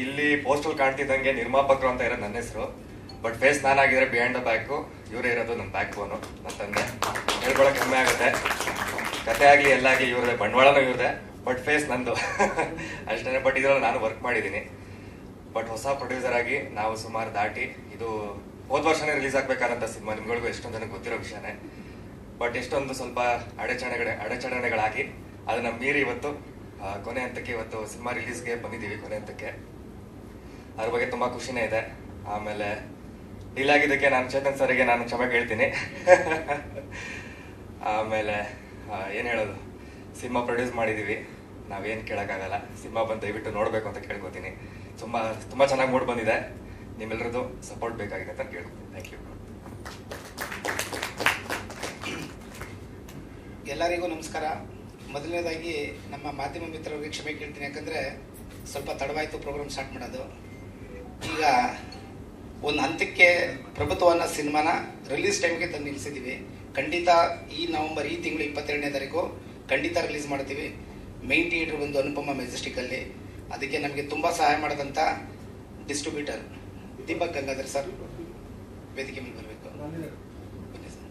ಇಲ್ಲಿ ಪೋಸ್ಟಲ್ ಕಾಣ್ತಿದ್ದಂಗೆ ನಿರ್ಮಾಪಕರು ಅಂತ ಇರೋದು ನನ್ನ ಹೆಸರು. ಬಟ್ ಫೇಸ್ ನಾನಾಗಿದ್ರೆ ಬಿಯಾಂಡ್ ದ ಬ್ಯಾಕು ಇವರೇ ಇರೋದು ನನ್ನ ಬ್ಯಾಕ್ ಫೋನು ನನ್ನ ತಂದೆ. ಹೇಳ್ಕೊಳಕ್ ಕಮ್ಮಿ ಆಗುತ್ತೆ. ಕತೆ ಆಗಲಿ, ಎಲ್ಲ ಆಗಲಿ, ಇವ್ರದೇ. ಬಂಡವಾಳನೂ ಇವ್ರದೇ. ಬಟ್ ಫೇಸ್ ನಂದು. ಅಷ್ಟೇ ಬಟ್ ಇದರಲ್ಲಿ ನಾನು ವರ್ಕ್ ಮಾಡಿದ್ದೀನಿ. ಬಟ್ ಹೊಸ ಪ್ರೊಡ್ಯೂಸರ್ ಆಗಿ ನಾವು ಸುಮಾರು ದಾಟಿ, ಇದು ಹೋದ ವರ್ಷನೇ ರಿಲೀಸ್ ಆಗ್ಬೇಕಾದಂತ ಸಿನಿಮಾ. ನಿಮ್ಗಳಿಗೂ ಎಷ್ಟೊಂದು ಜನಕ್ಕೆ ಗೊತ್ತಿರೋ ವಿಷಯನೇ. ಬಟ್ ಎಷ್ಟೊಂದು ಸ್ವಲ್ಪ ಅಡೆಚಣೆಗಳ ಅಡೆಚಣೆಗಳಾಗಿ, ಅದನ್ನ ಮೀರಿ ಇವತ್ತು ಕೊನೆ ಹಂತಕ್ಕೆ ಇವತ್ತು ಸಿನಿಮಾ ರಿಲೀಸ್ಗೆ ಬಂದಿದ್ದೀವಿ ಕೊನೆ ಹಂತಕ್ಕೆ. ಅದ್ರ ಬಗ್ಗೆ ತುಂಬಾ ಖುಷಿನೇ ಇದೆ. ಆಮೇಲೆ ಡೀಲ್ ಆಗಿದ್ದಕ್ಕೆ ನಾನು ಚೇತನ್ ಸರ್ಗೆ ನಾನು ಕ್ಷಮೆ ಕೇಳ್ತೀನಿ. ಆಮೇಲೆ ಏನು ಹೇಳೋದು? ಸಿನಿಮಾ ಪ್ರೊಡ್ಯೂಸ್ ಮಾಡಿದೀವಿ ನಾವೇನ್ ಕೇಳಕ್ಕಾಗಲ್ಲ. ಸಿನಿಮಾ ಬಂದು ದಯವಿಟ್ಟು ನೋಡ್ಬೇಕು ಅಂತ ಕೇಳ್ಕೊತೀನಿ. ತುಂಬಾ ತುಂಬಾ ಚೆನ್ನಾಗಿ ಮೂಡ್ ಬಂದಿದೆ. ನಿಮ್ಮೆಲ್ಲರದ್ದು ಸಪೋರ್ಟ್ ಬೇಕಾಗಿದೆ ಅಂತ ಕೇಳ್ಕೊತೀನಿ. ಥ್ಯಾಂಕ್ ಯು ಎಲ್ಲರಿಗೂ ನಮಸ್ಕಾರ. ಮೊದಲನೇದಾಗಿ ನಮ್ಮ ಮಾಧ್ಯಮ ಮಿತ್ರರಿಗೆ ಕ್ಷಮೆ ಕೇಳ್ತೀನಿ. ಯಾಕಂದ್ರೆ ಸ್ವಲ್ಪ ತಡವಾಯಿತು ಪ್ರೋಗ್ರಾಮ್ ಸ್ಟಾರ್ಟ್ ಮಾಡೋದು. ಈಗ ಒಂದು ಹಂತಕ್ಕೆ ಪ್ರಭುತ್ವನ ಸಿನಿಮಾನ ರಿಲೀಸ್ ಟೈಮ್ಗೆ ತಂದು ನಿಲ್ಲಿಸಿದ್ದೀವಿ ಖಂಡಿತ ಈ ನವೆಂಬರ್ ಈ ತಿಂಗಳು ಇಪ್ಪತ್ತೆರಡನೇ ತಾರೀಕು ಖಂಡಿತ ರಿಲೀಸ್ ಮಾಡ್ತೀವಿ. ಮೈನ್ ಥಿಯೇಟರ್ ಬಂದು ಅನುಪಮ ಮೆಜೆಸ್ಟಿಕಲ್ಲಿ ಅದಕ್ಕೆ ನಮಗೆ ತುಂಬ ಸಹಾಯ ಮಾಡಿದಂಥ ಡಿಸ್ಟ್ರಿಬ್ಯೂಟರ್ ದೀಪಕ್ ಗಂಗಾಧರ್ ಸರ್ ವೇದಿಕೆ ಮೇಲೆ ಬರಬೇಕು. ಬನ್ನಿ ಸರ್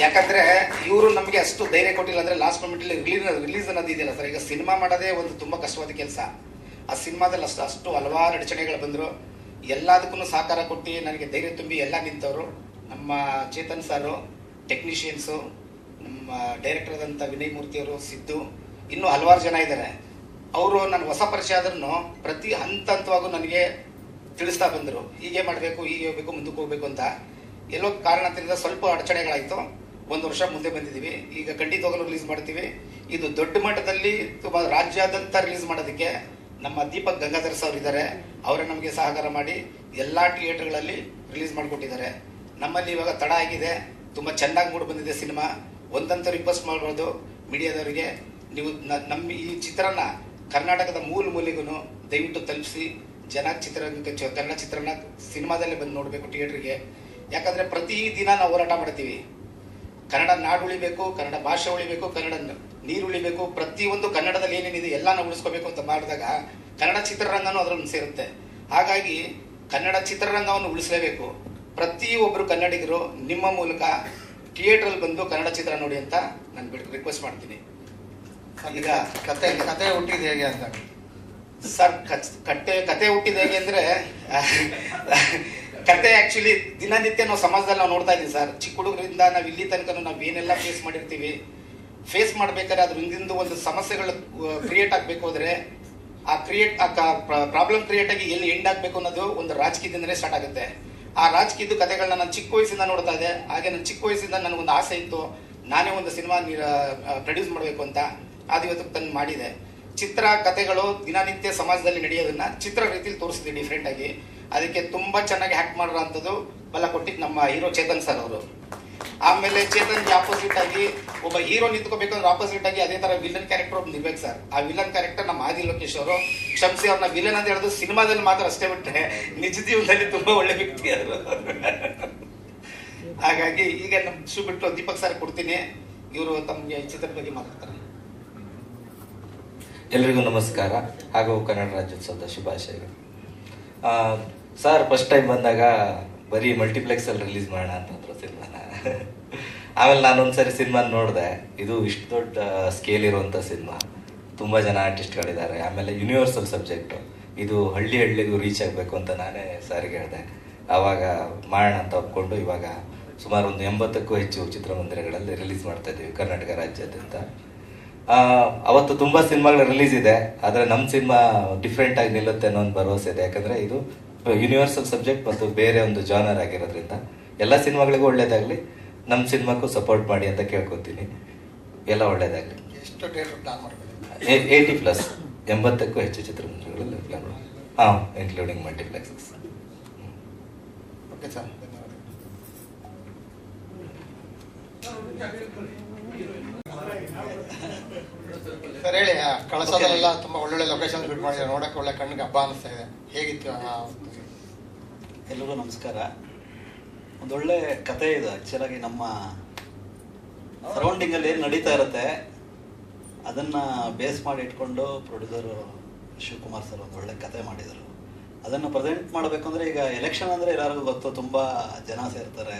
ಯಾಕಂದ್ರೆ ಇವರು ನಮಗೆ ಅಷ್ಟು ಧೈರ್ಯ ಕೊಟ್ಟಿಲ್ಲ ಅಂದ್ರೆ ಲಾಸ್ಟ್ ಮೂಮೆಂಟ್ ಅಲ್ಲಿ ರಿಲೀಸ್ ರಿಲೀಸ್ ಅನ್ನೋದು ಇದೆಯಲ್ಲ ಸರ್ ಈಗ ಸಿನಿಮಾ ಮಾಡೋದೇ ಒಂದು ತುಂಬಾ ಕಷ್ಟವಾದ ಕೆಲಸ. ಆ ಸಿನಿಮಾದಲ್ಲಿ ಅಷ್ಟು ಅಷ್ಟು ಹಲವಾರು ಅಡಚಣೆಗಳು ಬಂದರು. ಎಲ್ಲದಕ್ಕೂ ಸಹಕಾರ ಕೊಟ್ಟು ನನಗೆ ಧೈರ್ಯ ತುಂಬಿ ಎಲ್ಲ ನಿಂತವರು. ನಮ್ಮ ಚೇತನ್ ಸಾರು ಟೆಕ್ನಿಷಿಯನ್ಸು ನಮ್ಮ ಡೈರೆಕ್ಟರ್ ಆದಂಥ ವಿನಯ್ ಮೂರ್ತಿಯವರು ಸಿದ್ದು, ಇನ್ನೂ ಹಲವಾರು ಜನ ಇದ್ದಾರೆ ಅವರು ನಾನು ಹೊಸ ಪರಿಚಯ ಆದ್ರೂ ಪ್ರತಿ ಹಂತ ಹಂತವಾಗೂ ನನಗೆ ತಿಳಿಸ್ತಾ ಬಂದರು. ಹೀಗೆ ಮಾಡಬೇಕು, ಹೀಗೆ ಹೋಗಬೇಕು, ಮುಂದಕ್ಕೆ ಹೋಗ್ಬೇಕು ಅಂತ. ಎಲ್ಲೋ ಕಾರಣದಿಂದ ಸ್ವಲ್ಪ ಅಡಚಣೆಗಳಾಯ್ತು. ಒಂದು ವರ್ಷ ಮುಂದೆ ಬಂದಿದ್ದೀವಿ. ಈಗ ಖಂಡಿತವಾಗಲೂ ರಿಲೀಸ್ ಮಾಡ್ತೀವಿ. ಇದು ದೊಡ್ಡ ಮಟ್ಟದಲ್ಲಿ ತುಂಬಾ ರಾಜ್ಯಾದ್ಯಂತ ರಿಲೀಸ್ ಮಾಡೋದಕ್ಕೆ ನಮ್ಮ ದೀಪಕ್ ಗಂಗಾಧರ್ ಸರ್ ಇದ್ದಾರೆ. ಅವರೇ ನಮಗೆ ಸಹಕಾರ ಮಾಡಿ ಎಲ್ಲಾ ಥಿಯೇಟರ್ಗಳಲ್ಲಿ ರಿಲೀಸ್ ಮಾಡಿಕೊಟ್ಟಿದ್ದಾರೆ. ನಮ್ಮಲ್ಲಿ ಇವಾಗ ತಡ ಆಗಿದೆ. ತುಂಬಾ ಚೆನ್ನಾಗಿ ಮೂಡಿ ಬಂದಿದೆ ಸಿನಿಮಾ. ಒಂದಂತ ರಿಕ್ವೆಸ್ಟ್ ಮಾಡಬಾರ್ದು ಮೀಡಿಯಾದವರಿಗೆ. ನೀವು ನಮ್ಮ ಈ ಚಿತ್ರನ ಕರ್ನಾಟಕದ ಮೂಲ ಮೂಲೆಗೂ ದಯವಿಟ್ಟು ತಲುಪಿಸಿ. ಜನ ಚಿತ್ರರಂಗಕ್ಕೆ ಚ- ಕನ್ನಡ ಚಿತ್ರನ ಸಿನಿಮಾದಲ್ಲೇ ಬಂದು ನೋಡಬೇಕು ಥಿಯೇಟ್ರಿಗೆ ಯಾಕಂದ್ರೆ ಪ್ರತಿ ದಿನ ನಾವು ಹೋರಾಟ ಮಾಡ್ತೀವಿ. ಕನ್ನಡ ನಾಡು ಉಳಿಬೇಕು ಕನ್ನಡ ಭಾಷೆ ಉಳಿಬೇಕು ಕನ್ನಡ ನೀರು ಉಳಿಬೇಕು ಪ್ರತಿಯೊಂದು ಕನ್ನಡದಲ್ಲಿ ಏನೇನಿದೆ ಎಲ್ಲಾನು ಉಳಿಸ್ಕೋಬೇಕು ಅಂತ ಮಾಡಿದಾಗ ಕನ್ನಡ ಚಿತ್ರರಂಗನೂ ಅದರಲ್ಲಿ ಸೇರುತ್ತೆ. ಹಾಗಾಗಿ ಕನ್ನಡ ಚಿತ್ರರಂಗವನ್ನು ಉಳಿಸಲೇಬೇಕು. ಪ್ರತಿಯೊಬ್ಬರು ಕನ್ನಡಿಗರು ನಿಮ್ಮ ಮೂಲಕ ಥಿಯೇಟರ್ ಅಲ್ಲಿ ಬಂದು ಕನ್ನಡ ಚಿತ್ರ ನೋಡಿ ಅಂತ ನಾನು ಬಿಟ್ಟು ರಿಕ್ವೆಸ್ಟ್ ಮಾಡ್ತೀನಿ. ಈಗ ಕತೆ ಕತೆ ಹುಟ್ಟಿದ ಹೇಗೆ ಅಂತ. ಸರ್ ಕಟ್ಟೆ ಕತೆ ಕತೆ ಹುಟ್ಟಿದ ಹೇಗೆ ಅಂದ್ರೆ ಕತೆ ಆಕ್ಚುಲಿ ದಿನನಿತ್ಯ ನಾವು ಸಮಾಜದಲ್ಲಿ ನಾವು ನೋಡ್ತಾ ಇದೀವಿ ಸರ್. ಚಿಕ್ಕ ಹುಡುಗರಿಂದ ನಾವು ಇಲ್ಲಿ ತನಕ ನಾವು ಏನೆಲ್ಲ ಫೇಸ್ ಮಾಡಿರ್ತೀವಿ ಫೇಸ್ ಮಾಡ್ಬೇಕಾದ್ರೆ ಅದ್ರ ಹಿಂದಿಂದು ಒಂದು ಸಮಸ್ಯೆಗಳು ಕ್ರಿಯೇಟ್ ಆಗ್ಬೇಕು ಆ ಕ್ರಿಯೇಟ್ ಆ ಪ್ರಾಬ್ಲಮ್ ಕ್ರಿಯೇಟ್ ಆಗಿ ಎಲ್ಲಿ ಎಂಡ್ ಆಗ್ಬೇಕು ಅನ್ನೋದು ಒಂದು ರಾಜಕೀಯದಿಂದನೇ ಸ್ಟಾರ್ಟ್ ಆಗುತ್ತೆ. ಆ ರಾಜಕೀಯದ ಕಥೆಗಳನ್ನ ನಾನು ಚಿಕ್ಕ ವಯಸ್ಸಿಂದ ನೋಡ್ತಾ ಇದ್ದೆ. ಹಾಗೆ ನಾನು ಚಿಕ್ಕ ವಯಸ್ಸಿಂದ ನನಗೊಂದು ಆಸೆ ಇತ್ತು. ನಾನೇ ಒಂದು ಸಿನಿಮಾ ಪ್ರೊಡ್ಯೂಸ್ ಮಾಡಬೇಕು ಅಂತ ಅದು ಇವತ್ತು ತಂದು ಮಾಡಿದೆ. ಚಿತ್ರ ಕಥೆಗಳು ದಿನನಿತ್ಯ ಸಮಾಜದಲ್ಲಿ ನಡೆಯೋದನ್ನ ಚಿತ್ರ ರೀತಿಯಲ್ಲಿ ತೋರಿಸಿದೆ ಡಿಫ್ರೆಂಟ್ ಆಗಿ. ಅದಕ್ಕೆ ತುಂಬಾ ಚೆನ್ನಾಗಿ ಹ್ಯಾಕ್ ಮಾಡಿರೋ ಅಂಥದ್ದು ಬಲ ಕೊಟ್ಟಿದ್ದು ನಮ್ಮ ಹೀರೋ ಚೇತನ್ ಸರ್ ಅವರು. ಆಮೇಲೆ ಚೇತನ್ಗೆ ಆಪೋಸಿಟ್ ಆಗಿ ಒಬ್ಬ ಹೀರೋ ನಿಂತ್ಕೋಬೇಕಂದ್ರೆ ಆಪೋಸಿಟ್ ಆಗಿ ಅದೇ ತರ ವಿಲನ್ ಕ್ಯಾರೆಕ್ಟರ್ ಒಬ್ಬ ನಿಲ್ಬೇಕು ಸರ್ ಆ ವಿಲನ್ ಕ್ಯಾರೆಕ್ಟರ್ ನಮ್ಮ ಆದಿ ಲೋಕೇಶ್ ಅವರು ಕ್ಷಮಿಸಿ ಅವ್ರನ್ನ ವಿಲನ್ ಅಂತ ಹೇಳೋದು ಸಿನಿಮಾದಲ್ಲಿ ಮಾತ್ರ ಅಷ್ಟೇ ಬಿಟ್ಟರೆ ನಿಜ ಜೀವನದಲ್ಲಿ ತುಂಬಾ ಒಳ್ಳೆ ವ್ಯಕ್ತಿ ಅದು ಹಾಗಾಗಿ ಈಗ ನಮ್ಮ ಶೂ ಬಿಟ್ಟು ದೀಪಕ್ ಸರ್ ಕೊಡ್ತೀನಿ. ಇವರು ತಮಗೆ ಚಿತ್ರದ ಬಗ್ಗೆ ಮಾತಾಡ್ತಾರೆ. ಎಲ್ರಿಗೂ ನಮಸ್ಕಾರ ಹಾಗೂ ಕನ್ನಡ ರಾಜ್ಯೋತ್ಸವದ ಶುಭಾಶಯಗಳು. ಸರ್ ಫಸ್ಟ್ ಟೈಮ್ ಬಂದಾಗ ಬರೀ ಮಲ್ಟಿಪ್ಲೆಕ್ಸ್ ಅಲ್ಲಿ ರಿಲೀಸ್ ಮಾಡೋಣ ಅಂತಂದ್ರು ಸಿನಿಮಾನ. ಆಮೇಲೆ ನಾನು ಒಂದ್ಸರಿ ಸಿನಿಮಾ ನೋಡಿದೆ. ಇದು ಇಷ್ಟು ದೊಡ್ಡ ಸ್ಕೇಲ್ ಇರುವಂತ ಸಿನಿಮಾ. ತುಂಬಾ ಜನ ಆರ್ಟಿಸ್ಟ್ಗಳಿದ್ದಾರೆ ಆಮೇಲೆ ಯೂನಿವರ್ಸಲ್ ಸಬ್ಜೆಕ್ಟು ಇದು ಹಳ್ಳಿ ಹಳ್ಳಿಗೂ ರೀಚ್ ಆಗಬೇಕು ಅಂತ ನಾನೇ ಸಾರಿಗೆ ಹೇಳಿದೆ. ಆವಾಗ ಮಾಡೋಣ ಅಂತ ಒಪ್ಕೊಂಡು ಇವಾಗ ಸುಮಾರು ಒಂದು ಎಂಬತ್ತಕ್ಕೂ ಹೆಚ್ಚು ಚಿತ್ರಮಂದಿರಗಳಲ್ಲಿ ರಿಲೀಸ್ ಮಾಡ್ತಾ ಇದ್ದೀವಿ ಕರ್ನಾಟಕ ರಾಜ್ಯಾದ್ಯಂತ. ಅವತ್ತು ತುಂಬಾ ಸಿನಿಮಾಗಳು ರಿಲೀಸ್ ಇದೆ. ಆದ್ರೆ ನಮ್ಮ ಸಿನಿಮಾ ಡಿಫ್ರೆಂಟ್ ಆಗಿ ನಿಲ್ಲುತ್ತೆ ಅನ್ನೋ ಒಂದು ಭರವಸೆ ಇದೆ. ಯಾಕಂದ್ರೆ ಇದು ಯೂನಿವರ್ಸಲ್ ಸಬ್ಜೆಕ್ಟ್ ಮತ್ತು ಬೇರೆ ಒಂದು ಜಾನರ್ ಆಗಿರೋದ್ರಿಂದ ಎಲ್ಲ ಸಿನಿಮಾಗಳಿಗೂ ಒಳ್ಳೇದಾಗ್ಲಿ ನಮ್ಮ ಸಿನಿಮಾಕ್ಕೂ ಸಪೋರ್ಟ್ ಮಾಡಿ ಅಂತ ಕೇಳ್ಕೊತೀನಿ. ಎಲ್ಲ ಒಳ್ಳೇದಾಗ್ಲಿ. ಏಯ್ಟಿ ಪ್ಲಸ್ ಎಂಬತ್ತಕ್ಕೂ ಹೆಚ್ಚು ಚಿತ್ರಮಂದಿರಗಳಲ್ಲಿ ಪ್ಲಾನ್ ಹಾಂ ಇನ್ಕ್ಲೂಡಿಂಗ್ ಮಲ್ಟಿಪ್ಲೆಕ್ಸಸ್ ಓಕೆ ಸರ್ ಧನ್ಯವಾದ ಸರ್, ಹೇಳಿ ಕಳಸದಲ್ಲೆಲ್ಲ ತುಂಬಾ ಒಳ್ಳೊಳ್ಳೆ ಲೊಕೇಶನ್ ಬಿಟ್ ಮಾಡಿದ್ರೆ ನೋಡಕ್ಕೆ ಒಳ್ಳೆ ಕಣ್ಣಿಗೆ ಹಬ್ಬ ಅನಿಸ್ತಾ ಇದೆ. ಹೇಗಿತ್ತು ಎಲ್ರಿಗೂ ನಮಸ್ಕಾರ. ಒಂದೊಳ್ಳೆ ಕತೆ ಇದು ಆ್ಯಕ್ಚುಲಾಗಿ ನಮ್ಮ ಸರೌಂಡಿಂಗಲ್ಲಿ ಏನು ನಡೀತಾ ಇರುತ್ತೆ, ಅದನ್ನ ಬೇಸ್ ಮಾಡಿ ಇಟ್ಕೊಂಡು ಪ್ರೊಡ್ಯೂಸರು ಶಿವಕುಮಾರ್ ಸರ್ ಒಂದು ಒಳ್ಳೆ ಕತೆ ಮಾಡಿದರು. ಅದನ್ನು ಪ್ರೆಸೆಂಟ್ ಮಾಡಬೇಕು ಅಂದರೆ ಈಗ ಎಲೆಕ್ಷನ್ ಅಂದರೆ ಎಲ್ಲರಿಗೂ ಗೊತ್ತು, ತುಂಬ ಜನ ಸೇರ್ತಾರೆ.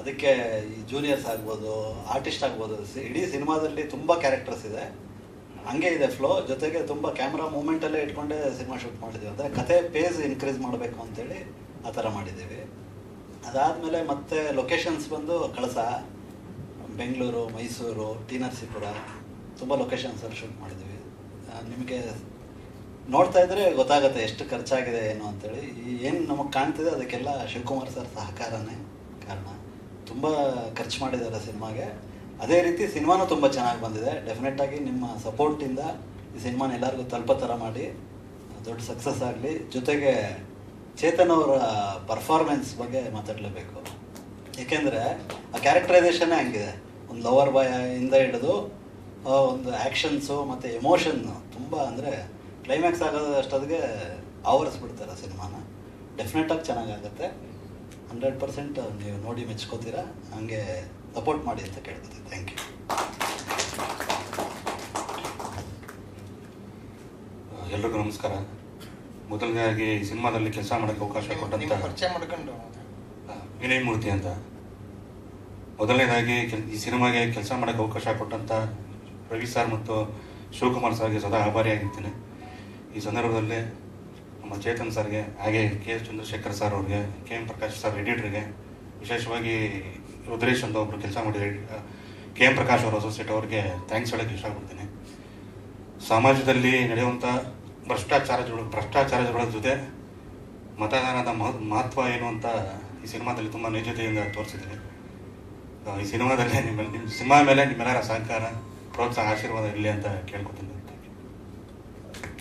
ಅದಕ್ಕೆ ಈ ಜೂನಿಯರ್ಸ್ ಆಗ್ಬೋದು ಆರ್ಟಿಸ್ಟ್ ಆಗ್ಬೋದು. ಇಡೀ ಸಿನಿಮಾದಲ್ಲಿ ತುಂಬ ಕ್ಯಾರೆಕ್ಟರ್ಸ್ ಇದೆ. ಹಂಗೆ ಇದೆ ಫ್ಲೋ ಜೊತೆಗೆ ತುಂಬ ಕ್ಯಾಮ್ರಾ ಮೂಮೆಂಟಲ್ಲೇ ಇಟ್ಕೊಂಡೇ ಸಿನಿಮಾ ಶೂಟ್ ಮಾಡಿದ್ದೀವಿ ಅಂದರೆ ಕತೆ ಪೇಜ್ ಇನ್ಕ್ರೀಸ್ ಮಾಡಬೇಕು ಅಂತೇಳಿ ಆ ಥರ ಮಾಡಿದ್ದೀವಿ. ಅದಾದಮೇಲೆ ಮತ್ತೆ ಲೊಕೇಶನ್ಸ್ ಬಂದು ಕಳಸ, ಬೆಂಗಳೂರು, ಮೈಸೂರು, ಟಿ ನರಸೀಪುರ ತುಂಬ ಲೊಕೇಶನ್ಸಲ್ಲಿ ಶೂಟ್ ಮಾಡಿದ್ದೀವಿ. ನಿಮಗೆ ನೋಡ್ತಾ ಇದ್ರೆ ಗೊತ್ತಾಗುತ್ತೆ ಎಷ್ಟು ಖರ್ಚಾಗಿದೆ, ಏನು ಅಂತೇಳಿ. ಏನು ನಮಗೆ ಕಾಣ್ತಿದೆ ಅದಕ್ಕೆಲ್ಲ ಶಿವಕುಮಾರ್ ಸರ್ ಸಹಕಾರನೇ ಕಾರಣ. ತುಂಬ ಖರ್ಚು ಮಾಡಿದ್ದಾರೆ ಸಿನಿಮಾಗೆ. ಅದೇ ರೀತಿ ಸಿನಿಮಾನು ತುಂಬ ಚೆನ್ನಾಗಿ ಬಂದಿದೆ. ಡೆಫಿನೆಟ್ ಆಗಿ ನಿಮ್ಮ ಸಪೋರ್ಟಿಂದ ಈ ಸಿನಿಮಾನ ಎಲ್ಲರಿಗೂ ತಲುಪೋ ಥರ ಮಾಡಿ. ದೊಡ್ಡ ಸಕ್ಸಸ್ ಆಗಲಿ. ಜೊತೆಗೆ ಚೇತನ್ ಅವರ ಪರ್ಫಾರ್ಮೆನ್ಸ್ ಬಗ್ಗೆ ಮಾತಾಡಲೇಬೇಕು. ಏಕೆಂದರೆ ಆ ಕ್ಯಾರೆಕ್ಟರೈಸೇಷನ್ ಹಂಗಿದೆ. ಒಂದು ಲವರ್ ಬಾಯ್ ಇಂದ ಹಿಡಿದು ಒಂದು ಆ್ಯಕ್ಷನ್ಸು ಮತ್ತು ಎಮೋಷನ್ನು ತುಂಬ ಅಂದರೆ ಕ್ಲೈಮ್ಯಾಕ್ಸ್ ಆಗೋದು ಅಷ್ಟೊತ್ತಿಗೆ ಆವರಿಸ್ಬಿಡ್ತಾರೆ ಸಿನಿಮಾನ. ಡೆಫಿನೆಟಾಗಿ ಚೆನ್ನಾಗಾಗುತ್ತೆ. ಹಂಡ್ರೆಡ್ ಪರ್ಸೆಂಟ್ ನೀವು ನೋಡಿ ಮೆಚ್ಕೋತೀರಾ? ಹಂಗೆ ಸಪೋರ್ಟ್ ಮಾಡಿ ಅಂತ ಕೇಳ್ಕೊತೀನಿ. ಥ್ಯಾಂಕ್ ಯು ಎಲ್ರಿಗೂ ನಮಸ್ಕಾರ. ಮೊದಲನೇದಾಗಿ ಈ ಸಿನಿಮಾದಲ್ಲಿ ಕೆಲಸ ಮಾಡೋಕ್ಕೆ ಅವಕಾಶ ಕೊಟ್ಟಂತ ಪರಿಚಯ ಮಾಡ್ಕೊಂಡು. ವಿನಯ್ ಮೂರ್ತಿ ಅಂತ. ಮೊದಲನೇದಾಗಿ ಕೆಲ್- ಈ ಸಿನಿಮಾಗೆ ಕೆಲಸ ಮಾಡೋಕ್ಕೆ ಅವಕಾಶ ಕೊಟ್ಟಂತ ರವಿ ಸರ್ ಮತ್ತು ಶಿವಕುಮಾರ್ ಸರ್ಗೆ ಸದಾ ಆಭಾರಿಯಾಗಿರ್ತೀನಿ. ಈ ಸಂದರ್ಭದಲ್ಲಿ ನಮ್ಮ ಚೇತನ್ ಸರ್ಗೆ, ಹಾಗೆ ಕೆ ಎಸ್ ಚಂದ್ರಶೇಖರ್ ಸರ್ ಅವ್ರಿಗೆ, ಕೆ ಎಂ ಪ್ರಕಾಶ್ ಸರ್ ಎಡಿಟ್ರಿಗೆ ವಿಶೇಷವಾಗಿ ರುದ್ರೇಶ್ ಅಂತ ಒಬ್ಬರು ಕೆಲಸ ಮಾಡಿದ ಕೆ ಎಂ ಪ್ರಕಾಶ್ ಅವರು ಅಸೋಸಿಯೇಟ್ ಅವ್ರಿಗೆ ಥ್ಯಾಂಕ್ಸ್ ಹೇಳೋಕ್ಕೆ ಇಷ್ಟಪಡ್ತೀನಿ. ಸಮಾಜದಲ್ಲಿ ನಡೆಯುವಂಥ ಭ್ರಷ್ಟಾಚಾರಗಳು, ಭ್ರಷ್ಟಾಚಾರಗಳ ಜೊತೆ ಮತದಾನದ ಮಹ- ಮಹತ್ವ ಏನು ಅಂತ ಈ ಸಿನಿಮಾದಲ್ಲಿ ತುಂಬ ನಿಜತೆಯಿಂದ ತೋರಿಸಿದ್ದೀನಿ ಈ ಸಿನಿಮಾದಲ್ಲಿ ನಿಮ್ಮ ನಿಮ್ಮ ಸಿನಿಮಾ ಮೇಲೆ ನಿಮ್ಮೆಲ್ಲರ ಸಹಕಾರ, ಪ್ರೋತ್ಸಾಹ, ಆಶೀರ್ವಾದ ಇರಲಿ ಅಂತ ಕೇಳ್ಕೊತೀನಿ.